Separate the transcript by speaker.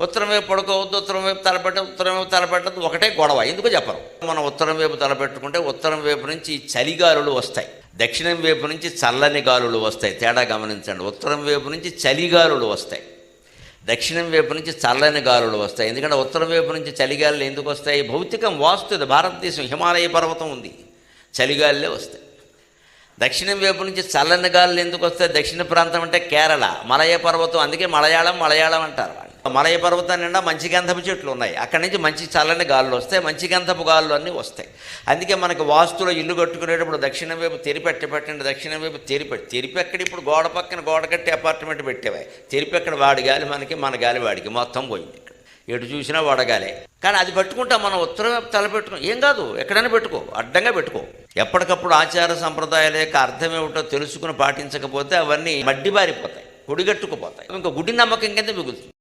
Speaker 1: ఉత్తరం వైపు పడుకోవద్దు ఉత్తరం వైపు తలపెట్ట ఉత్తరం వైపు తలపెట్టద్దు ఒకటే గొడవ. ఎందుకు చెప్పరు. మనం ఉత్తరం వైపు తలపెట్టుకుంటే ఉత్తరం వైపు నుంచి చలిగాలులు వస్తాయి. దక్షిణం వైపు నుంచి చల్లని గాలులు వస్తాయి. తేడా గమనించండి. ఉత్తరం వైపు నుంచి చలిగాలులు వస్తాయి. దక్షిణం వైపు నుంచి చల్లని గాలులు వస్తాయి. ఎందుకంటే ఉత్తరం వైపు నుంచి చలిగాలులు ఎందుకు వస్తాయి? భౌతికం వాస్తు భారతదేశం హిమాలయ పర్వతం ఉంది. చలిగాలులే వస్తాయి. దక్షిణం వైపు నుంచి చల్లని గాలులు ఎందుకు వస్తాయి? దక్షిణ ప్రాంతం అంటే కేరళ మలయ పర్వతం. అందుకే మలయాళం మలయాళం అంటారు వాళ్ళు. మలయ పర్వతం నిండా మంచి గంధపు చెట్లు ఉన్నాయి. అక్కడి నుంచి మంచి చల్లని గాలులు వస్తాయి మంచి గంధపు గాలులు అన్నీ వస్తాయి. అందుకే మనకి వాస్తులో ఇల్లు కట్టుకునేటప్పుడు దక్షిణం వైపు తెరిపెట్టి పెట్టండి దక్షిణం వైపు తెరిపెట్టి తెరిపెక్కడ ఇప్పుడు గోడ పక్కన గోడ కట్టి అపార్ట్మెంట్ పెట్టేవా తెరిపెక్కడ వాడి గాలి మనకి మన గాలి వాడికి మొత్తం పోయింది ఎటు చూసినా వడగాలే. కానీ అది పట్టుకుంటా మనం ఉత్తరం తలపెట్టుకో ఏం కాదు ఎక్కడైనా పెట్టుకో అడ్డంగా పెట్టుకో. ఎప్పటికప్పుడు ఆచార సంప్రదాయాల యొక్క అర్థం ఏమిటో తెలుసుకుని పాటించకపోతే అవన్నీ మడ్డి బారిపోతాయి గుడిగట్టుకుపోతాయి ఇంకా గుడి నమ్మకం కింద మిగులుతుంది.